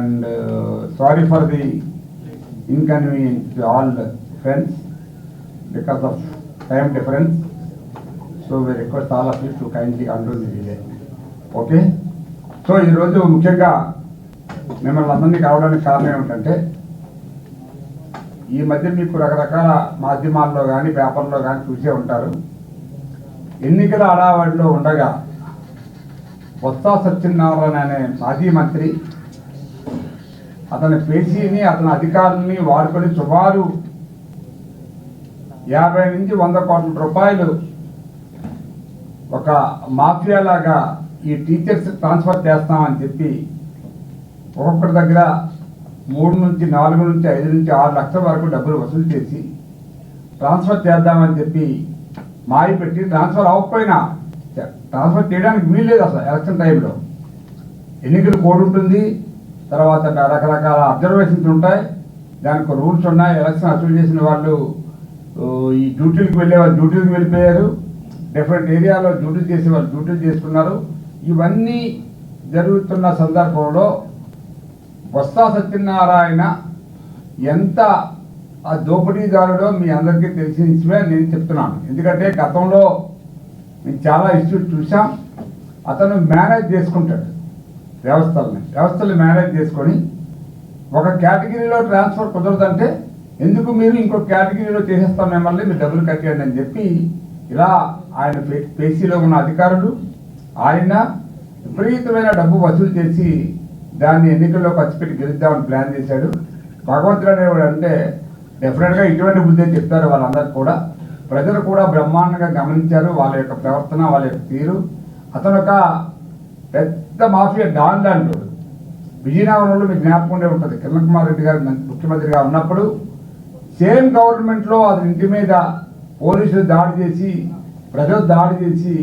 And sorry for the inconvenience to all friends because of time difference so we request all of you to kindly under the relay okay so ఈరోజు ముఖ్యంగా మిమ్మల్ని అందరినీ కావడానికి కారణం ఏమిటంటే ఈ మధ్య మీకు రకరకాల మాధ్యమాల్లో కానీ పేపర్లో కానీ చూసే ఉంటారు. ఎన్నికల హడావాడిలో ఉండగా బొత్స సత్యనారాయణ అనే మాజీ మంత్రి అతని పేసీని అతని అధికారుల్ని వాడుకొని సుమారు యాభై నుంచి వంద కోట్ల రూపాయలు ఒక మాఫియాలాగా ఈ టీచర్స్ ట్రాన్స్ఫర్ చేస్తామని చెప్పి ఒక్కొక్కరి దగ్గర మూడు నుంచి నాలుగు నుంచి ఐదు నుంచి ఆరు లక్షల వరకు డబ్బులు వసూలు చేసి ట్రాన్స్ఫర్ చేద్దామని చెప్పి మాయి పెట్టి ట్రాన్స్ఫర్ అవ్వకపోయినా ట్రాన్స్ఫర్ చేయడానికి వీల్లేదు అసలు ఎలక్షన్ టైంలో. ఎన్నికలు కోడ్ ఉంటుంది తర్వాత రకరకాల అబ్జర్వేషన్స్ ఉంటాయి. దానికి రూల్స్ ఉన్నాయి. ఎలక్షన్ అసలు చేసిన వాళ్ళు ఈ డ్యూటీలకు వెళ్ళే వాళ్ళు డ్యూటీలకు వెళ్ళిపోయారు. డిఫరెంట్ ఏరియాలో డ్యూటీ చేసే వాళ్ళు డ్యూటీలు చేసుకున్నారు. ఇవన్నీ జరుగుతున్న సందర్భంలో బొత్స సత్యనారాయణ ఎంత ఆ దోపిడీదారుడో మీ అందరికీ తెలిసిన విషయమే నేను చెప్తున్నాను. ఎందుకంటే గతంలో మేము చాలా ఇష్యూస్ చూసాం అతను మేనేజ్ చేసుకుంటాడు. వ్యవస్థల్ని వ్యవస్థలు మేనేజ్ చేసుకొని ఒక కేటగిరీలో ట్రాన్స్ఫర్ కుదరదంటే ఎందుకు మీరు ఇంకో కేటగిరీలో చేసేస్తాం మిమ్మల్ని మీరు డబ్బులు కట్టేయండి అని చెప్పి ఇలా ఆయన పేసీలో ఉన్న అధికారులు ఆయన విపరీతమైన డబ్బు వసూలు చేసి దాన్ని ఎన్నికల్లో ఖర్చు పెట్టి గెలుద్దామని ప్లాన్ చేశాడు. భగవంతుడు అనేవాడు అంటే డెఫినెట్గా ఇటువంటి బుద్ధి చెప్తారు వాళ్ళందరూ కూడా. ప్రజలు కూడా బ్రహ్మాండంగా గమనించారు వాళ్ళ యొక్క ప్రవర్తన వాళ్ళ యొక్క తీరు. అతను ఒక పెద్ద మాఫియా డాన్ లాంటి విజయనగరంలో మీకు జ్ఞాపకం ఉండే ఉంటుంది. కిరణ్ కుమార్ రెడ్డి గారు ముఖ్యమంత్రిగా ఉన్నప్పుడు సేమ్ గవర్నమెంట్లో అతని ఇంటి మీద పోలీసులు దాడి చేసి ప్రజలు దాడి చేసి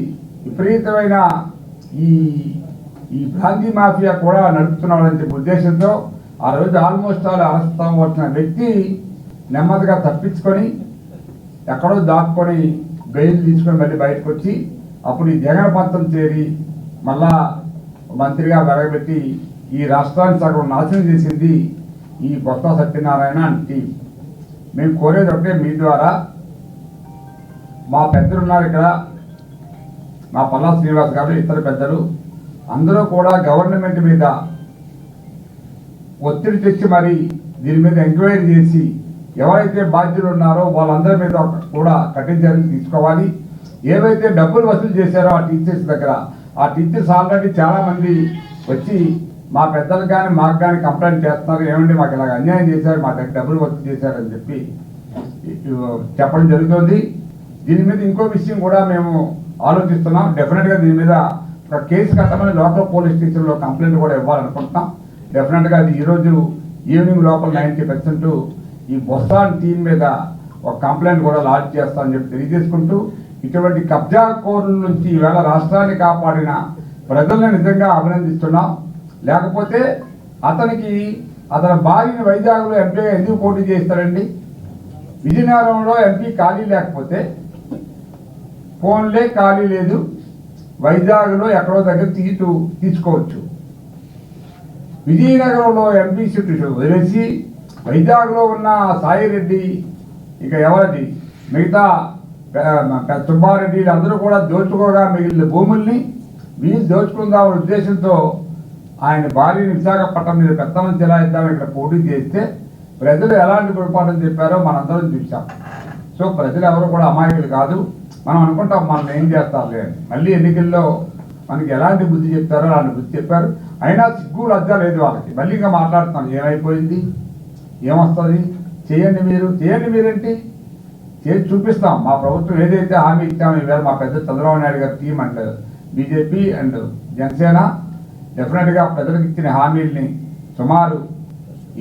విపరీతమైన ఈ ఈ బ్రాంతి మాఫియా కూడా నడుపుతున్నాడని చెప్పి ఉద్దేశంతో ఆ రోజు ఆల్మోస్ట్ ఆల్ అరెస్ట్ అవ్వాల్సిన వ్యక్తి నెమ్మదిగా తప్పించుకొని ఎక్కడో దాక్కొని బెయిల్ తీసుకొని మళ్ళీ బయటకు వచ్చి అప్పుడు ఈ జగన్ పంతం చేరి మళ్ళా మంత్రిగా వెలగబెట్టి ఈ రాష్ట్రాన్ని సగం నాశనం చేసింది ఈ కొత్త సత్యనారాయణ అండ్ టీం. మేము కోరేది ఒకటే మీ ద్వారా. మా పెద్దలు ఉన్నారు ఇక్కడ. మా పల్లా శ్రీనివాస్ గారు ఇతర పెద్దలు. అందరూ కూడా గవర్నమెంట్ మీద ఒత్తిడి తెచ్చి మరి దీని మీద ఎంక్వైరీ చేసి ఎవరైతే బాధ్యులు ఉన్నారో వాళ్ళందరి మీద కూడా కఠిన చర్యలు తీసుకోవాలి. ఏవైతే డబ్బులు వసూలు చేశారో ఆ టీచర్స్ దగ్గర ఆ టీచర్స్ ఆల్రెడీ చాలా మంది వచ్చి మా పెద్దలు కానీ మాకు కానీ కంప్లైంట్ చేస్తున్నారు. ఏమండి మాకు ఇలాగ అన్యాయం చేశారు మా దగ్గర డబ్బులు వసూలు చేశారని చెప్పి చెప్పడం జరుగుతుంది. దీని మీద ఇంకో విషయం కూడా మేము ఆలోచిస్తున్నాం. డెఫినెట్గా దీని మీద ఒక కేసు కట్టమని లోకల్ పోలీస్ స్టేషన్లో కంప్లైంట్ కూడా ఇవ్వాలనుకుంటున్నాం. డెఫినెట్గా అది ఈరోజు ఈవినింగ్ లోపల నైంటీ పర్సెంట్ ఈ బొస్సాన్ టీం మీద ఒక కంప్లైంట్ కూడా లాడ్జ్ చేస్తామని చెప్పి తెలియజేసుకుంటూ ఇటువంటి కబ్జా కోరుల నుంచి ఈవేళ రాష్ట్రాన్ని కాపాడిన ప్రజల్ని నిజంగా అభినందిస్తున్నాం. లేకపోతే అతనికి అతని భార్యని వైజాగ్లో ఎంపీగా ఎందుకు పోటీ చేస్తారండి విజయనగరంలో ఎంపీ ఖాళీ లేకపోతే ఫోన్లే ఖాళీ లేదు వైజాగ్లో ఎక్కడో దగ్గర సీటు తీసుకోవచ్చు. విజయనగరంలో ఎంపీ సీటు వదిలేసి వైజాగ్లో ఉన్న సాయిరెడ్డి ఇక ఎవరిది? మిగతా సుబ్బారెడ్డి అందరూ కూడా దోచుకోగా మిగిలిన భూముల్ని వీళ్ళు దోచుకుందామనే ఉద్దేశంతో ఆయన భార్యని విశాఖపట్నం మీద పెత్తనం చెలాయిద్దామని ఇక్కడ పోటీ చేస్తే ప్రజలు ఎలాంటి పొరపాటు చెప్పారో మనందరం చూసాం సో ప్రజలు ఎవరు కూడా అమాయకులు కాదు. మనం అనుకుంటాం మనం ఏం చేస్తారులే అని. మళ్ళీ ఎన్నికల్లో మనకి ఎలాంటి బుద్ధి చెప్తారో అలాంటి బుద్ధి చెప్పారు. అయినా సిగ్గు లజ్జ లేదు వాళ్ళకి. మళ్ళీ ఇంకా మాట్లాడుతున్నాం. ఏమైపోయింది? ఏమొస్తుంది? చేయండి మీరు. చేయండి మీరేంటి? చేసి చూపిస్తాం. మా ప్రభుత్వం ఏదైతే హామీ ఇచ్చామో ఈవేళ మా పెద్ద చంద్రబాబు నాయుడు గారి team and BJP and Janasena డెఫినెట్గా ప్రజలకు ఇచ్చిన హామీల్ని సుమారు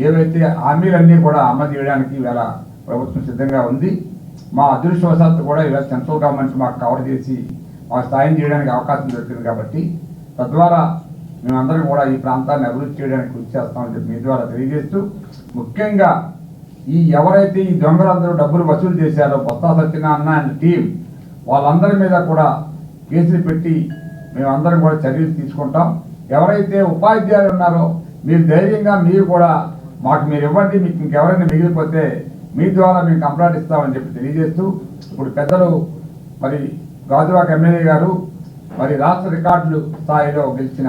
ఏవైతే హామీలన్నీ కూడా అమలు చేయడానికి ఈవేళ ప్రభుత్వం సిద్ధంగా ఉంది. మా అదృష్టవశాత్తు కూడా ఈవేళ సెంట్రల్ గవర్నమెంట్ మాకు కవర్ చేసి మాకు సాయం చేయడానికి అవకాశం దొరికింది కాబట్టి తద్వారా మేమందరం కూడా ఈ ప్రాంతాన్ని అభివృద్ధి చేయడానికి కృషి చేస్తామని చెప్పి మీ ద్వారా తెలియజేస్తూ ముఖ్యంగా ఈ ఎవరైతే ఈ దొంగలందరూ డబ్బులు వసూలు చేశారో బొత్స సత్యనారాయణ అండ్ టీం వాళ్ళందరి మీద కూడా కేసులు పెట్టి మేమందరం కూడా చర్యలు తీసుకుంటాం. ఎవరైతే ఉపాధ్యాయులు ఉన్నారో మీరు ధైర్యంగా మీరు కూడా మాకు మీరు ఇవ్వండి మీకు ఇంకెవరైనా మిగిలిపోతే మీ ద్వారా మేము కంప్లైంట్ ఇస్తామని చెప్పి తెలియజేస్తూ ఇప్పుడు పెద్దలు మరి గాజువాక ఎమ్మెల్యే గారు మరి రాష్ట్ర రికార్డులు స్థాయిలో గెలిచిన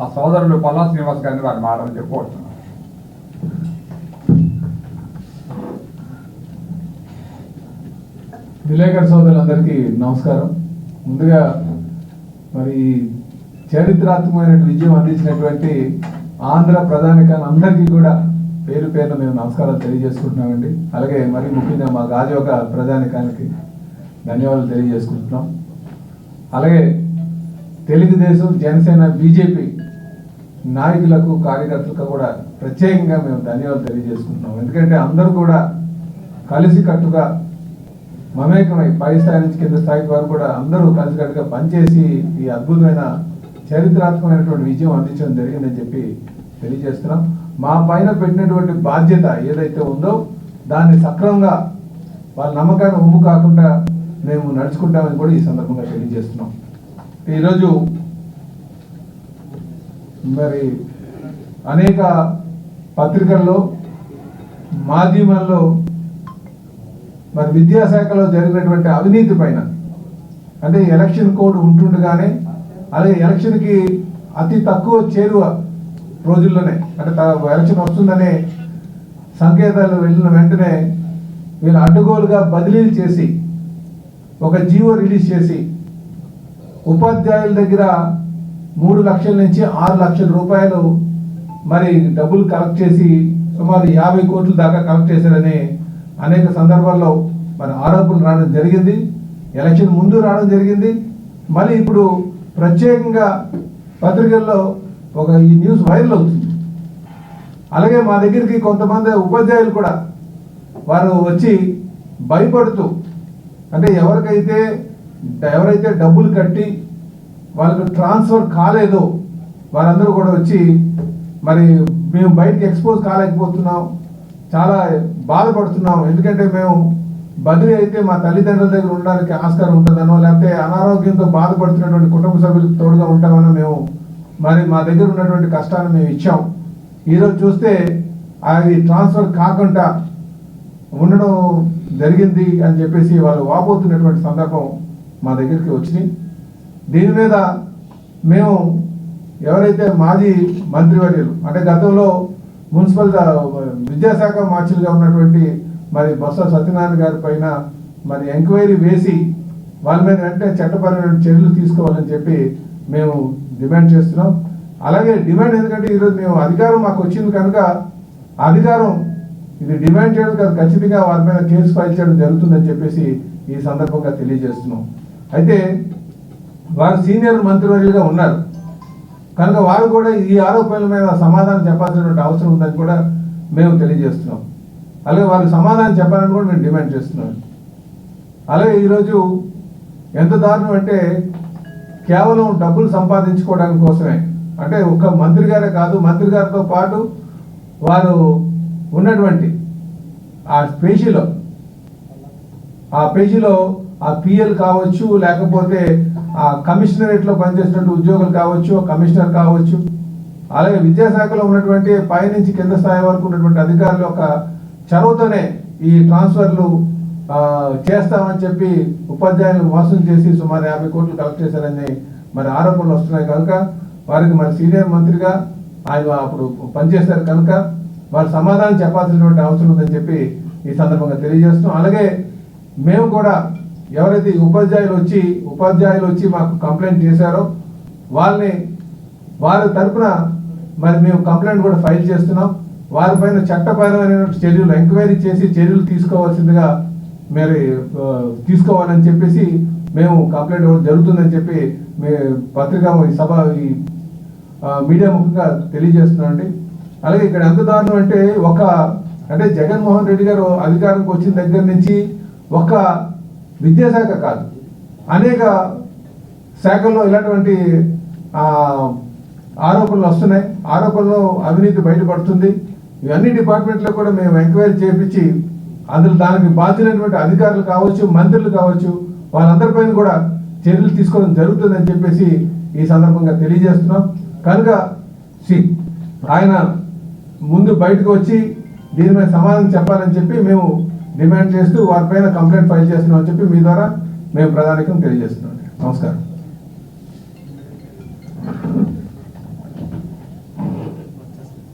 ఆ సోదరులు పల్లా శ్రీనివాస్ గారిని వారు మారని చెప్పుకోవచ్చు. విలేకరు సోదరులందరికీ నమస్కారం. ముందుగా మరి చరిత్రాత్మకమైన విజయం అందించినటువంటి ఆంధ్ర ప్రధానికాన్ని అందరికీ కూడా పేరు పేరున మేము నమస్కారాలు తెలియజేసుకుంటున్నామండి. అలాగే మరి ముఖ్యంగా మా గాజోక ప్రధానికానికి ధన్యవాదాలు తెలియజేసుకుంటున్నాం. అలాగే తెలుగుదేశం జనసేన బీజేపీ నాయకులకు కార్యకర్తలకు కూడా ప్రత్యేకంగా మేము ధన్యవాదాలు తెలియజేసుకుంటున్నాం. ఎందుకంటే అందరూ కూడా కలిసి కట్టుగా మమేకమై పై స్థాయి నుంచి కింద స్థాయికి వరకు కూడా అందరూ కలిసికట్టుగా పనిచేసి ఈ అద్భుతమైన చరిత్రాత్మకమైనటువంటి విజయం అందించడం జరిగిందని చెప్పి తెలియజేస్తున్నాం. మా పైన పెట్టినటువంటి బాధ్యత ఏదైతే ఉందో దాన్ని సక్రమంగా వాళ్ళ నమ్మకాన్ని ఉమ్ము కాకుండా మేము నడుచుకుంటామని కూడా ఈ సందర్భంగా తెలియజేస్తున్నాం. ఈరోజు మరి అనేక పత్రికల్లో మాధ్యమాల్లో మరి విద్యాశాఖలో జరిగినటువంటి అవినీతి పైన. అంటే ఎలక్షన్ కోడ్ ఉంటుండగానే అలాగే ఎలక్షన్కి అతి తక్కువ చేరువ రోజుల్లోనే అంటే త- ఎలక్షన్ వస్తుందనే సంకేతాలు వెళ్ళిన వెంటనే వీళ్ళు అడ్డగోలుగా బదిలీలు చేసి ఒక జీవో రిలీజ్ చేసి ఉపాధ్యాయుల దగ్గర మూడు లక్షల నుంచి ఆరు లక్షల రూపాయలు మరి డబ్బులు కలెక్ట్ చేసి సుమారు యాభై కోట్ల దాకా కలెక్ట్ చేశారని అనేక సందర్భాల్లో మరి ఆరోపణలు రావడం జరిగింది ఎలక్షన్ ముందు రావడం జరిగింది. మళ్ళీ ఇప్పుడు ప్రత్యేకంగా పత్రికల్లో ఒక ఈ న్యూస్ వైరల్ అవుతుంది. అలాగే మా దగ్గరికి కొంతమంది ఉపాధ్యాయులు కూడా వారు వచ్చి భయపడుతూ అంటే ఎవరికైతే ఎవరైతే డబ్బులు కట్టి వాళ్ళకు ట్రాన్స్ఫర్ కాలేదో వారందరూ కూడా వచ్చి మరి మేము బయటకు ఎక్స్పోజ్ కాలేకపోతున్నాం. చాలా బాధపడుతున్నాం ఎందుకంటే మేము బదిలీ అయితే మా తల్లిదండ్రుల దగ్గర ఉండడానికి ఆస్కారం ఉంటుందనో లేకపోతే అనారోగ్యంతో బాధపడుతున్నటువంటి కుటుంబ సభ్యులకు తోడుగా ఉంటామనో మేము మరి మా దగ్గర ఉన్నటువంటి కష్టాన్ని మేము ఇచ్చాం. ఈరోజు చూస్తే అది ట్రాన్స్ఫర్ కాకుండా ఉండడం జరిగింది అని చెప్పేసి వాళ్ళు వాపోతున్నటువంటి సందర్భం మా దగ్గరికి వచ్చినాయి. దీని మీద మేము ఎవరైతే మాజీ మంత్రివర్యులు అంటే గతంలో మున్సిపల్ విద్యాశాఖ మార్చులుగా ఉన్నటువంటి మరి బొత్స సత్యనారాయణ గారి పైన మరి ఎంక్వైరీ వేసి వాళ్ళ మీద వెంటనే చట్టపరమైన చర్యలు తీసుకోవాలని చెప్పి మేము డిమాండ్ చేస్తున్నాం. అలాగే డిమాండ్ ఎందుకంటే ఈరోజు మేము అధికారం మాకు వచ్చింది కనుక అధికారం ఇది డిమాండ్ చేయడం కాదు ఖచ్చితంగా వారి మీద కేసు ఫైల్ చేయడం జరుగుతుందని చెప్పేసి ఈ సందర్భంగా తెలియజేస్తున్నాం. అయితే వారు సీనియర్ మంత్రివర్యులుగా ఉన్నారు. కనుక వారు కూడా ఈ ఆరోపణల మీద సమాధానం చెప్పాల్సినటువంటి అవసరం ఉందని కూడా మేము తెలియజేస్తున్నాం. అలాగే వారికి సమాధానం చెప్పాలని కూడా మేము డిమాండ్ చేస్తున్నాం. అలాగే ఈరోజు ఎంత దారుణం అంటే కేవలం డబ్బులు సంపాదించుకోవడానికి కోసమే. అంటే ఒక మంత్రి గారే కాదు మంత్రి గారితో పాటు వారు ఉన్నటువంటి ఆ పేజీలో ఆ పేజీలో ఆ పిఎల్ కావచ్చు లేకపోతే ఆ కమిషనరేట్లో పనిచేసినట్టు ఉద్యోగులు కావచ్చు ఆ కమిషనర్ కావచ్చు అలాగే విద్యాశాఖలో ఉన్నటువంటి పైనుంచి కింద స్థాయి వరకు ఉన్నటువంటి అధికారుల యొక్క చొరవతోనే ఈ ట్రాన్స్ఫర్లు చేస్తామని చెప్పి ఉపాధ్యాయులను మోసం చేసి సుమారు యాభై కోట్లు కలెక్ట్ చేశారని మరి ఆరోపణలు వస్తున్నాయి కనుక వారికి మరి సీనియర్ మంత్రిగా ఆయన అప్పుడు పనిచేశారు కనుక వారు సమాధానం చెప్పాల్సినటువంటి అవసరం ఉందని చెప్పి ఈ సందర్భంగా తెలియజేస్తున్నాం. అలాగే మేము కూడా ఎవరైతే ఉపాధ్యాయులు వచ్చి ఉపాధ్యాయులు వచ్చి మాకు కంప్లైంట్ చేశారో వాళ్ళని వారి తరపున మరి మేము కంప్లైంట్ కూడా ఫైల్ చేస్తున్నాం. వారిపైన చట్టపరమైన చర్యలు ఎంక్వైరీ చేసి చర్యలు తీసుకోవాల్సిందిగా మరి తీసుకోవాలని చెప్పేసి మేము కంప్లైంట్ ఇవ్వడం జరుగుతుందని చెప్పి మీ పత్రికా ఈ సభ ఈ మీడియా ముఖంగా తెలియజేస్తున్నామండి అలాగే ఇక్కడ ఎంత దారుణం అంటే ఒక అంటే జగన్మోహన్ రెడ్డి గారు అధికారంకి వచ్చిన దగ్గర నుంచి ఒక విద్యాశాఖ కాదు. అనేక శాఖల్లో ఇలాంటివంటి ఆరోపణలు వస్తున్నాయి. ఆరోపణలు అవినీతి బయటపడుతుంది. ఇవన్నీ డిపార్ట్మెంట్లో కూడా మేము ఎంక్వైరీ చేపించి అందులో దానికి బాధ్యులైనటువంటి అధికారులు కావచ్చు మంత్రులు కావచ్చు వాళ్ళందరిపైన కూడా చర్యలు తీసుకోవడం జరుగుతుందని చెప్పేసి ఈ సందర్భంగా తెలియజేస్తున్నాం. కనుక సి ఆయన ముందు బయటకు వచ్చి దీని మీద సమాధానం చెప్పాలని చెప్పి మేము డిమాండ్ చేస్తూ వారిపైన కంప్లైంట్ ఫైల్ చేస్తున్నామని చెప్పి మీ ద్వారా మేము ప్రధానికం తెలియజేస్తున్నాం. నమస్కారం.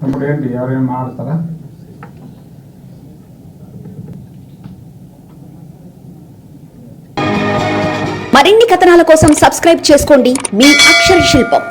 ఇప్పుడు ఏంటి? ఎవరైనా మాట్లాడతారా? మరిన్ని కథనాల కోసం సబ్స్క్రైబ్ చేసుకోండి మీ అక్షర శిల్పం.